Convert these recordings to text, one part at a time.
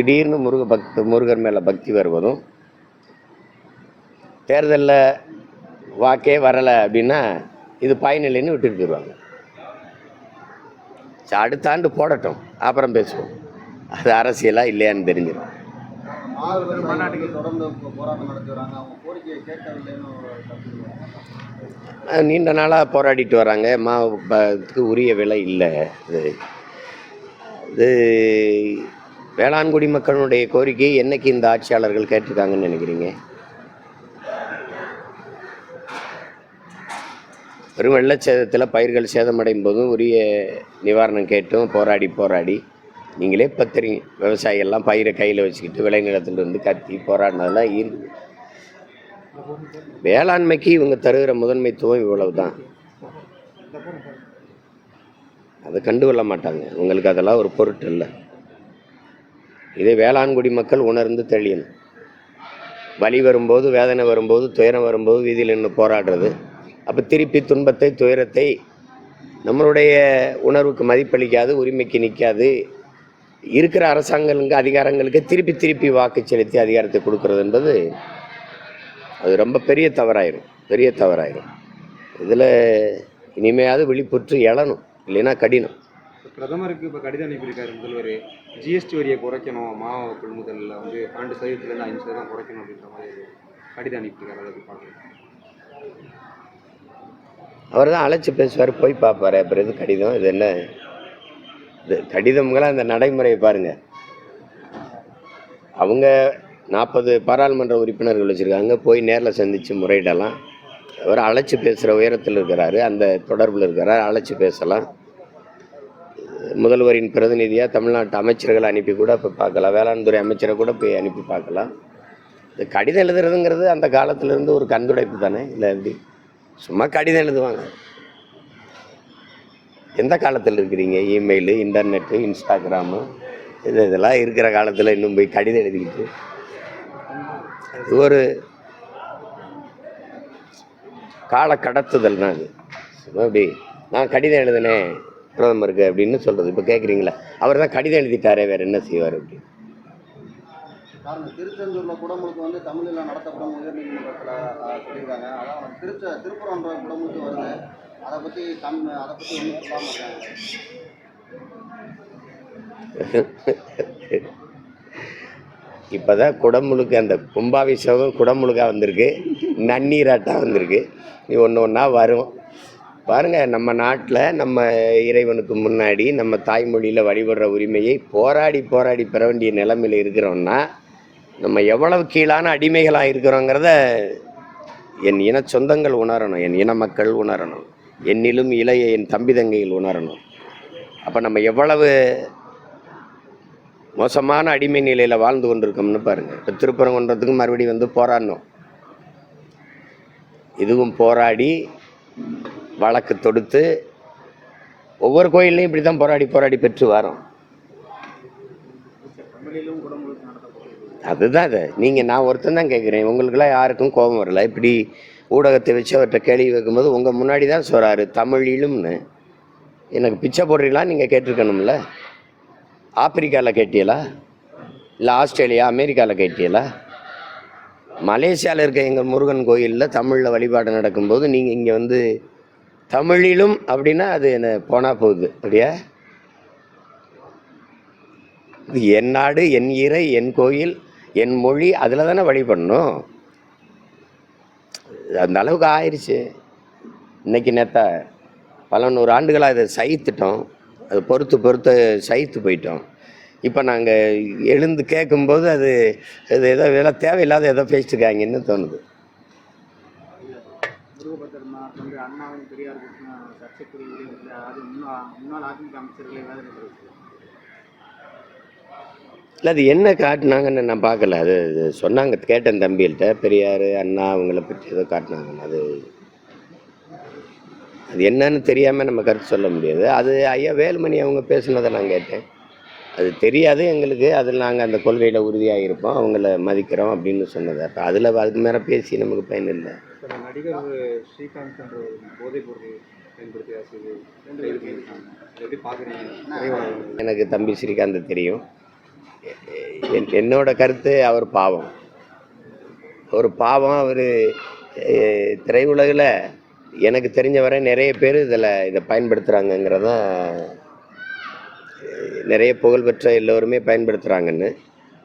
திடீர்னு முருக பக்த முருகர் மேலே பக்தி வருவதும் தேர்தலில் வாக்கே வரலை அப்படின்னா இது பயனில்லைன்னு விட்டுட்டு போயிடுவாங்க. அடுத்த ஆண்டு போடட்டும். அப்புறம் பேசுவோம். அது அரசியலா இல்லையான்னு தெரிஞ்சிடும். நீண்ட நாளாக போராடிட்டு வராங்க. மாவுக்கு உரிய விலை இல்லை. இது இது வேளாண்குடி மக்களுடைய கோரிக்கையை என்னைக்கு இந்த ஆட்சியாளர்கள் கேட்டிருக்காங்கன்னு நினைக்கிறீங்க? வெறும் வெள்ளச்சேதத்தில் பயிர்கள் சேதமடையும் போதும் உரிய நிவாரணம் கேட்டும் போராடி போராடி. நீங்களே பத்திரிங்க விவசாயிகள்லாம் பயிரை கையில் வச்சுக்கிட்டு விளைநிலத்துல இருந்து கத்தி போராடினதெல்லாம் இருக்குது வேளாண்மைக்கு இவங்க தருகிற முதன்மைத்துவம் இவ்வளவு தான் அதை கண்டு கொள்ள மாட்டாங்க. உங்களுக்கு அதெல்லாம் ஒரு பொருட்டு இல்லை. இதே வேளாண்குடி மக்கள் உணர்ந்து தெளியணும் வலி வரும்போது வேதனை வரும்போது துயரம் வரும்போது வீதியில் நின்று போராடுறது. அப்போ திருப்பி துன்பத்தை துயரத்தை நம்மளுடைய உணர்வுக்கு மதிப்பளிக்காது உரிமைக்கு நிற்காது இருக்கிற அரசாங்கங்களுக்கு அதிகாரங்களுக்கு திருப்பி திருப்பி வாக்கு செலுத்தி அதிகாரத்தை கொடுக்கறது என்பது அது ரொம்ப பெரிய தவறாயிரும். பெரிய தவறாயிரும். இதில் இனிமையாவது விழிப்புற்று எழணும். இல்லைன்னா கடினம். பிரதமருக்கு இப்போ கடிதம் அனுப்பியிருக்காரு முதல்வர். ஜிஎஸ்டி வரியை குறைக்கணும். மாவு கொள்முதலில் வந்து பன்னெண்டு சதவீதத்துலேருந்து அஞ்சு சதவீதம் குறைக்கணும் அப்படின்ற மாதிரி கடிதம் அனுப்பியிருக்காரு. அதை பார்க்குறேன் அவர் தான் அழைச்சி பேசுவார். போய் பார்ப்பார். அப்புறம் இது கடிதம்? இது என்ன? இது கடிதம்களா? அந்த நடைமுறையை பாருங்கள் அவங்க நாற்பது பாராளுமன்ற உறுப்பினர்கள் வச்சுருக்காங்க. போய் நேரில் சந்தித்து முறையிடலாம். அவர் அழைச்சி பேசுகிற உயரத்தில் இருக்கிறாரு. அந்த தொடர்பில் இருக்கிறார். அழைச்சி பேசலாம். முதல்வரின் பிரதிநிதியாக தமிழ்நாட்டு அமைச்சர்களை அனுப்பி கூட இப்போ பார்க்கலாம். வேளாண் துறை அமைச்சரை கூட போய் அனுப்பி பார்க்கலாம். இந்த கடிதம் எழுதுறதுங்கிறது அந்த காலத்திலேருந்து ஒரு கண்துடைப்பு தானே? இல்லை எப்படி? சும்மா கடிதம் எழுதுவாங்க. எந்த காலத்தில் இருக்கிறீங்க? இமெயிலு இன்டர்நெட்டு இன்ஸ்டாகிராமு இது இதெல்லாம் இருக்கிற காலத்தில் இன்னும் போய் கடிதம் எழுதிக்கிட்டு. அது ஒரு கால கடத்துதல் நான் அது. சும்மா இப்படி நான் கடிதம் எழுதினேன். பிரதமருக்கு அப்படின்னு சொல்கிறது இப்போ கேட்குறீங்களா அவர் தான் கடிதம் எழுதிட்டாரே வேறு என்ன செய்வார் அப்படி? காரணம் திருச்செந்தூர்ல குடமுழுக்கு வந்து தமிழில் நடத்தப்படும் உயர்நீதிமன்றத்தில் அஹ், சொல்லியிருக்காங்க. அதான் திருச்ச திருப்புறன்ற குடமுழுக்கு வருது. அதை பற்றி தம் அதை பற்றி ஒன்றும் சொல்லாமல் இருக்காங்க இப்போதான் குடமுழுக்கு அந்த கும்பாபிஷேகம் குடமுழுக்கா வந்திருக்கு. நன்னீராட்டம் வந்திருக்கு. நீ ஒன்று ஒன்றா வரும். பாருங்கள் நம்ம நாட்டில் நம்ம இறைவனுக்கு முன்னாடி நம்ம தாய்மொழியில் வழிபடுற உரிமையை போராடி போராடி பெற வேண்டிய நிலைமையில் இருக்கிறோம்னா நம்ம எவ்வளவு கீழான அடிமைகளாக இருக்கிறோங்கிறத என் இன சொந்தங்கள் உணரணும் என் இன மக்கள் உணரணும் என்னிலும் இளைய என் தம்பி தங்கையில் உணரணும். அப்போ நம்ம எவ்வளவு மோசமான அடிமை நிலையில் வாழ்ந்து கொண்டிருக்கோம்னு பாருங்கள் இப்போ திருப்பரங்குன்றத்துக்கு மறுபடியும் வந்து போராடணும். இதுவும் போராடி வழக்கு தொடுத்து ஒவ்வொரு கோயில்லையும் இப்படி தான் போராடி போராடி பெற்று வரோம். அதுதான் அது. நீங்கள் நான் ஒருத்தன் தான் கேட்குறேன். உங்களுக்கெல்லாம் யாருக்கும் கோபம் வரல. இப்படி ஊடகத்தை வச்சு அவர்கிட்ட கேள்வி வைக்கும்போது உங்கள் முன்னாடி தான் சொல்கிறாரு தமிழிலும்னு எனக்கு பிச்சை போடுறீங்களா? நீங்கள் கேட்டிருக்கணும்ல. ஆப்பிரிக்காவில் கேட்டியலா இல்லை ஆஸ்திரேலியா அமெரிக்காவில் கேட்டியலா மலேசியாவில் இருக்க எங்கள் முருகன் கோயிலில் தமிழில் வழிபாடு நடக்கும்போது நீங்கள் இங்கே வந்து தமிழிலும் அப்படின்னா அது என்ன போனால் போகுது அப்படியா? என் நாடு என் இறை என் கோயில் என் மொழி அதில் தானே வழிபடணும் அந்த அளவுக்கு ஆயிடுச்சு இன்னைக்கு நேத்தா பல நூறு ஆண்டுகளாக இதை சகித்துட்டோம். அது பொறுத்து பொறுத்து சகித்து போயிட்டோம். இப்போ நாங்கள் எழுந்து கேட்கும்போது அது அது ஏதோ இதெல்லாம் தேவையில்லாத ஏதோ பேசிட்டுருக்காங்கன்னு தோணுது. விடயத்தில் அதாவது முன்னாள் முன்னாள் அதிமுக அமைச்சர்களை வேதனை இல்லை அது என்ன காட்டினாங்கன்னு நான் பார்க்கல. அது சொன்னாங்க கேட்டேன் தம்பிகள்கிட்ட. பெரியார் அண்ணா அவங்கள பற்றி ஏதோ காட்டினாங்க அது அது என்னன்னு தெரியாமல் நம்ம கருத்து சொல்ல முடியாது. அது ஐயா வேலுமணி அவங்க பேசுனதை நான் கேட்டேன். அது தெரியாது எங்களுக்கு. அதில் நாங்கள் அந்த கொள்கையில் உறுதியாக இருப்போம் அவங்கள மதிக்கிறோம் அப்படின்னு சொன்னது. அப்போ அதில் அதுக்கு மேலே பேசி நமக்கு பயன் இல்லை. நடிகர் ஸ்ரீகாந்த் என்ற எனக்கு தம்பி ஸ்ரீகாந்த் தெரியும். என்- என்னோட கருத்து அவர் பாவம். ஒரு பாவம் அவர் திரையுலகில் எனக்கு தெரிஞ்ச வரை நிறைய பேர் இதில் இதை பயன்படுத்துகிறாங்கங்கிறத நிறைய புகழ்பெற்ற எல்லோருமே பயன்படுத்துகிறாங்கன்னு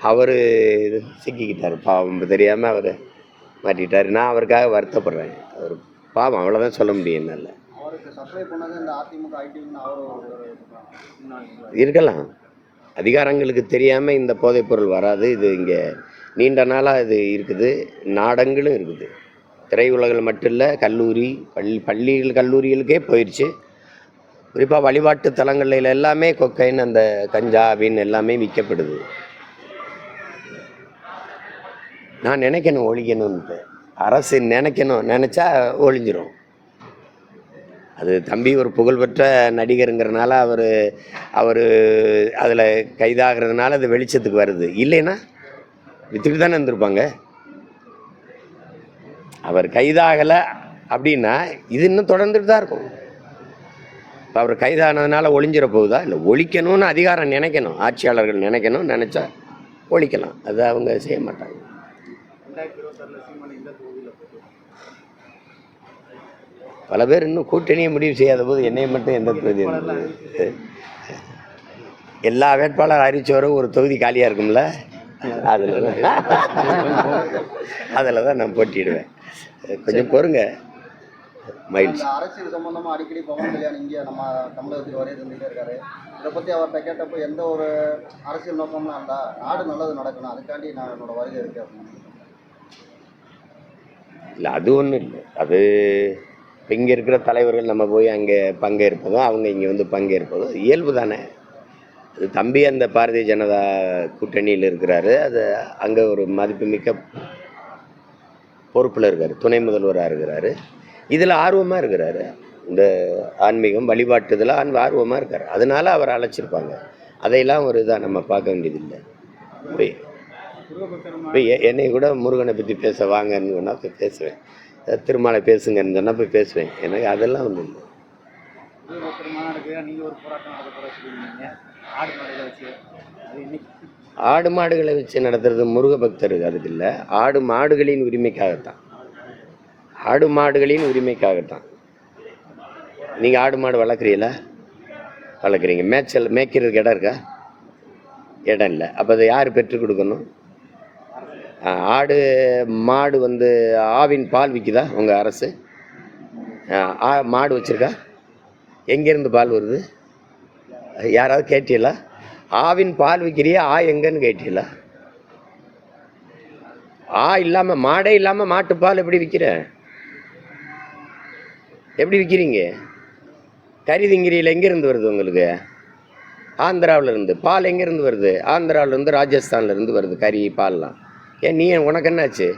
அவர் இது சிக்கிக்கிட்டார். பாவம் தெரியாமல் அவர் மாட்டிக்கிட்டார். நான் அவருக்காக வருத்தப்படுறேன். அவர் பாவம் அவ்வளோதான் சொல்ல முடியும் என்னால். இருக்கலாம். அதிகாரங்களுக்கு தெரியாமல் இந்த போதைப்பொருள் வராது. இது இங்கே நீண்ட நாளாக இது இருக்குது. நாடங்களும் இருக்குது. திரையுலகில் மட்டும் இல்லை கல்லூரி பள்ளி பள்ளிகள் கல்லூரிகளுக்கே போயிடுச்சு குறிப்பாக வழிபாட்டு தலங்களில் எல்லாமே கொக்கைன் அந்த கஞ்சா அப்படின்னு எல்லாமே விற்கப்படுது. நான் நினைக்கணும் ஒழிக்கணும்ன்ட்டு. அரசு நினைக்கணும். நினச்சா ஒழிஞ்சிரும். அது தம்பி ஒரு புகழ்பெற்ற நடிகருங்கிறனால அவர் அவர் அதில் கைதாகிறதுனால அது வெளிச்சத்துக்கு வருது. இல்லைன்னா வித்துட்டு தானே இருந்திருப்பாங்க. அவர் கைதாகலை அப்படின்னா இது இன்னும் தொடர்ந்துட்டு தான் இருக்கும். இப்போ அவர் கைதானதுனால ஒளிஞ்சிட போகுதா? இல்லை ஒழிக்கணும்னு அதிகாரம் நினைக்கணும். ஆட்சியாளர்கள் நினைக்கணும் நினச்சா ஒழிக்கலாம். அது அவங்க செய்ய மாட்டாங்க. பல பேர் இன்னும் கூட்டணியை முடிவு செய்யாத போது என்னை மட்டும் எந்த தொகுதி எல்லா வேட்பாளர் அறிவிச்சவரும் ஒரு தொகுதி காலியாக இருக்கும்ல? அதில் அதில் தான் நான் போட்டிடுவேன் கொஞ்சம் பொறுங்க. அந்த அரசியல் சம்பந்தமா அடிக்கடி பவன் கல்யாண் இங்கே நம்ம தமிழகத்தில் வரைய இருந்துகிட்டே இருக்காரு. இதை பற்றி அவர்கிட்ட கேட்டப்போ எந்த ஒரு அரசியல் நோக்கம்லாம் இருந்தா நாடு நல்லது நடக்கணும் அதுக்காண்டி நான் என்னோட வருகை இருக்கு அப்படின்னு. இல்லை அது ஒன்றும் இல்லை. அது இப்போ இங்கே இருக்கிற தலைவர்கள் நம்ம போய் அங்கே பங்கேற்பதும் அவங்க இங்கே வந்து பங்கேற்பதும் இயல்பு தானே. அது தம்பி அந்த பாரதிய ஜனதா கூட்டணியில் இருக்கிறாரு. அது அங்கே ஒரு மதிப்புமிக்க பொறுப்பில் இருக்கார். துணை முதல்வராக இருக்கிறாரு. இதில் ஆர்வமாக இருக்கிறாரு. இந்த ஆன்மீகம் வழிபாட்டு இதில் ஆர்வமாக இருக்கார். அதனால அவர் அழைச்சிருப்பாங்க. அதையெல்லாம் ஒரு இதாக நம்ம பார்க்க வேண்டியதில்லை. இப்போ என்னை கூட முருகனை பற்றி பேச வாங்கன்னு சொன்னால் பேசுவேன். திருமாலை பேசுங்கன்னு சொன்னால் போய் பேசுவேன். எனக்கு அதெல்லாம் ஒன்றும் இல்லை. சொல்லியிருந்தீங்க. ஆடு மாடுகளை வச்சு நடத்துறது முருக பக்தர் அதுக்கு இல்லை. ஆடு மாடுகளின் உரிமைக்காகத்தான். ஆடு மாடுகளின் உரிமைக்காகத்தான். நீங்கள் ஆடு மாடு வளர்க்குறீங்களா? வளர்க்குறீங்க. மேய்ச்சல் மேய்க்கிறதுக்கு இடம் இருக்கா? இடம் இல்லை. அப்போ அதை யார் பெற்றுக் கொடுக்கணும்? ஆடு மாடு வந்து ஆவின் பால் விற்குதா உங்கள் அரசு? ஆ, மாடு வச்சுருக்கா? எங்கேருந்து பால் வருது? யாராவது கேட்டீங்களா? ஆவின் பால் விற்கிறியா ஆ எங்கன்னு கேட்டீங்களா? ஆ இல்லாமல் மாடே இல்லாமல் மாட்டுப்பால் எப்படி விற்கிற எப்படி விற்கிறீங்க கறி திங்கிரியில் எங்கேருந்து வருது உங்களுக்கு? ஆந்திராவிலேருந்து. பால் எங்கேருந்து வருது? ஆந்திராவிலேருந்து ராஜஸ்தான்லேருந்து வருது கறி பால்லாம். ஏன் நீ உனக்கு என்னாச்சு?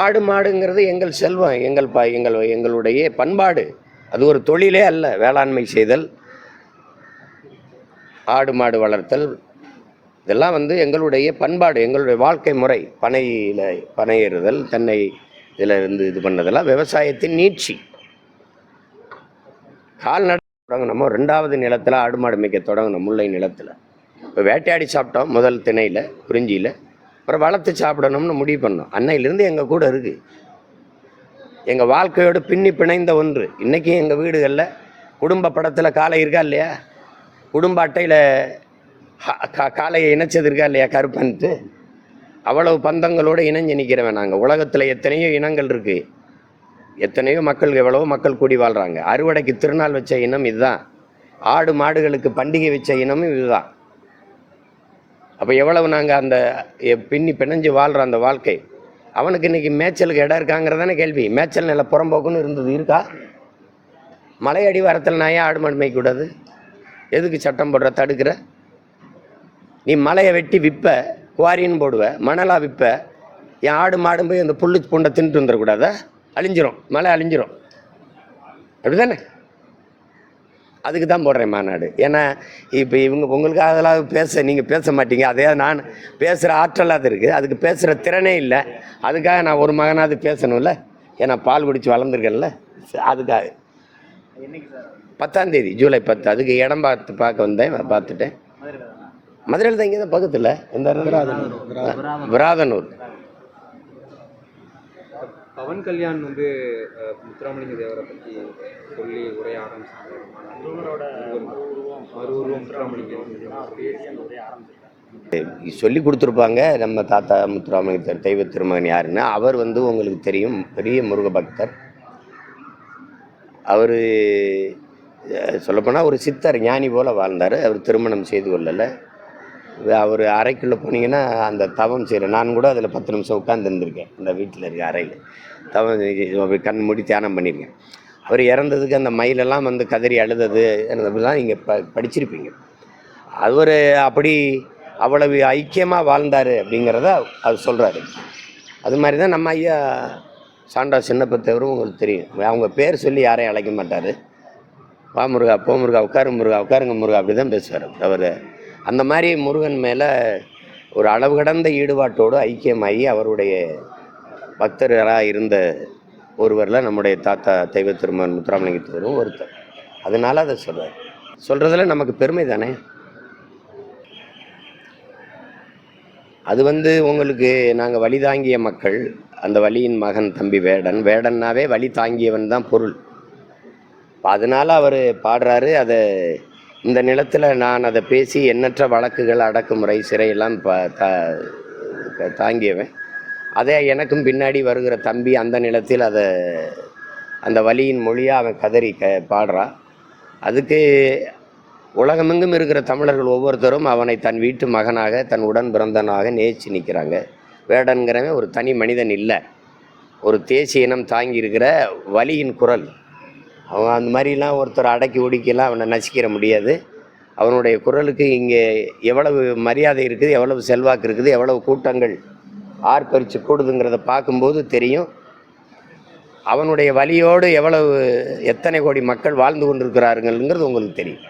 ஆடு மாடுங்கிறது எங்கள் செல்வம் எங்கள் ப எங்கள் எங்களுடைய பண்பாடு. அது ஒரு தொழிலே அல்ல வேளாண்மை செய்தல் ஆடு மாடு வளர்த்தல். இதெல்லாம் வந்து எங்களுடைய பண்பாடு எங்களுடைய வாழ்க்கை முறை. பனையில் பனையேறுதல் தென்னை இதில் இருந்து இது பண்ணதெல்லாம் விவசாயத்தின் நீட்சி. கால்நடை தொடங்கினோமோ ரெண்டாவது நிலத்தில் ஆடு மாடு மேய்க்க தொடங்கினோம் முல்லை நிலத்தில். இப்போ வேட்டையாடி சாப்பிட்டோம் முதல் திணையில் குறிஞ்சியில். அப்புறம் வளர்த்து சாப்பிடணும்னு முடிவு பண்ணோம். அன்னையிலேருந்து எங்கள் கூட இருக்குது எங்கள் வாழ்க்கையோடு பின்னி பிணைந்த ஒன்று. இன்றைக்கும் எங்கள் வீடுகளில் குடும்ப படத்தில் காலை இருக்கா இல்லையா? குடும்ப அட்டையில் காளையை இணைச்சது இருக்கா இல்லையா? கருப்பன்ட்டு. அவ்வளவு பந்தங்களோடு இணைஞ்சு நிற்கிறவன் நாங்கள் உலகத்தில் எத்தனையோ இனங்கள் இருக்குது எத்தனையோ மக்கள் எவ்வளவோ மக்கள் கூடி வாழ்கிறாங்க அறுவடைக்கு திருநாள் வச்ச இனம் இதுதான். ஆடு மாடுகளுக்கு பண்டிகை வச்ச இனமும் இதுதான். அப்போ எவ்வளவு நாங்கள் அந்த எ- பின்னி பிணைஞ்சு வாழ்கிற அந்த வாழ்க்கை? அவனுக்கு இன்னைக்கு மேய்ச்சலுக்கு இடம் இருக்காங்கிறதானே கேள்வி. மேய்ச்சல் நில புறம்போக்குன்னு இருந்தது இருக்கா? மலை அடிவாரத்தில் நான் ஏன் ஆடு மாடு மேய்க்கூடாது எதுக்கு சட்டம் போடுற தடுக்கிற? நீ மலையை வெட்டி விற்ப குவாரின்னு போடுவ மணலாக விற்ப என் ஆடு மாடும் போய் அந்த புல்லு பூண்டை தின்ட்டு வந்துடக்கூடாதா? அழிஞ்சிரும். மலை அழிஞ்சிரும். அப்படிதானே? அதுக்கு தான் போடுறேன் மாநாடு. ஏன்னா இப்போ இவங்க உங்களுக்கு அதெல்லாம் பேச நீங்கள் பேச மாட்டீங்க. அதே நான் பேசுகிற ஆற்றல் அது இருக்குது அதுக்கு பேசுகிற திறனே இல்லை. அதுக்காக நான் ஒரு மகனாவது பேசணும்ல? ஏன்னா பால் குடிச்சு வளர்ந்துருக்கேன்ல. அதுக்காக. என்னைக்கு சார் பத்தாம் தேதி ஜூலை பத்து. அதுக்கு இடம் பார்த்து பார்க்க வந்தேன் பார்த்துட்டேன். மதுரையில் தான் இங்கே தான் பக்கத்தில். எந்த இடம்? விராதனூர். பவன் கல்யாண் வந்து முத்துராமலிங்க தேவரை பற்றி சொல்லி உரைய ஆரம்பிச்சாங்க. முத்துராமலிங்க சொல்லி. கொடுத்துருப்பாங்க. நம்ம தாத்தா முத்துராமலிங்க தெய்வ திருமகன் யாருன்னு அவர் வந்து உங்களுக்கு தெரியும். பெரிய முருக பக்தர். அவர் சொல்லப்போனால் ஒரு சித்தர் ஞானி போல் வாழ்ந்தார். அவர் திருமணம் செய்து கொள்ளலை. அவர் அறைக்குள்ளே போனீங்கன்னா அந்த தவம் செய்கிறேன் நான் கூட அதில் பத்து நிமிஷம் உட்காந்துருந்துருக்கேன் அந்த வீட்டில் இருக்க அறையில். தவம் கண் மூடி தியானம் பண்ணியிருக்கேன் அவர் இறந்ததுக்கு அந்த மயிலெல்லாம் வந்து கதறி அழுதது அப்படிலாம் நீங்கள் ப படிச்சிருப்பீங்க. அவர் அப்படி அவ்வளவு ஐக்கியமாக வாழ்ந்தார் அப்படிங்கிறத அவர் சொல்கிறாரு அது மாதிரி தான் நம்ம ஐயா சாண்டா சின்னப்பத்தவரும் உங்களுக்கு தெரியும். அவங்க பேர் சொல்லி யாரையும் அழைக்க மாட்டார். வா முருகா போ முருகா உட்காரு முருகா உட்காருங்க முருகா அப்படி தான் பேசுவார். அவர் அந்த மாதிரி முருகன் மேலே ஒரு அளவு கடந்த ஈடுபாட்டோடு ஐக்கியமாகி அவருடைய பக்தராக இருந்த ஒருவரில் நம்முடைய தாத்தா தெய்வ திருமன் முத்துராமலிங்கத்தவரும் ஒருத்தர். அதனால் அதை சொல்கிறார் சொல்கிறதுல நமக்கு பெருமை தானே? அது வந்து உங்களுக்கு நாங்கள் வழி தாங்கிய மக்கள் அந்த வழியின் மகன் தம்பி வேடன். வேடன்னாவே வழி தாங்கியவன் தான் பொருள். அதனால் அவர் பாடுறாரு அதை இந்த நிலத்தில் நான் அதை பேசி எண்ணற்ற வழக்குகள் அடக்குமுறை சிறையெல்லாம் ப தாங்கியவன். அதே எனக்கும் பின்னாடி வருகிற தம்பி அந்த நிலத்தில் அதை அந்த வழியின் மொழியாக அவன் கதறி க பாடுறான் அதுக்கு உலகமெங்கும் இருக்கிற தமிழர்கள் ஒவ்வொருத்தரும் அவனை தன் வீட்டு மகனாக தன் உடன் பிறந்தனாக நேச்சு நிற்கிறாங்க வேடன்கிறவன் ஒரு தனி மனிதன் இல்லை. ஒரு தேசிய இனம் தாங்கி இருக்கிற வலியின் குரல். அவன் அந்த மாதிரிலாம் ஒருத்தர் அடக்கி ஒடுக்கிலாம் அவனை நசிக்கிற முடியாது. அவனுடைய குரலுக்கு இங்கே எவ்வளவு மரியாதை இருக்குது எவ்வளவு செல்வாக்கு இருக்குது எவ்வளவு கூட்டங்கள் ஆர்ப்பரித்து கூடுதுங்கிறத பார்க்கும்போது தெரியும். அவனுடைய வழியோடு எவ்வளவு எத்தனை கோடி மக்கள் வாழ்ந்து கொண்டிருக்கிறாருங்கிறது உங்களுக்கு தெரியும்.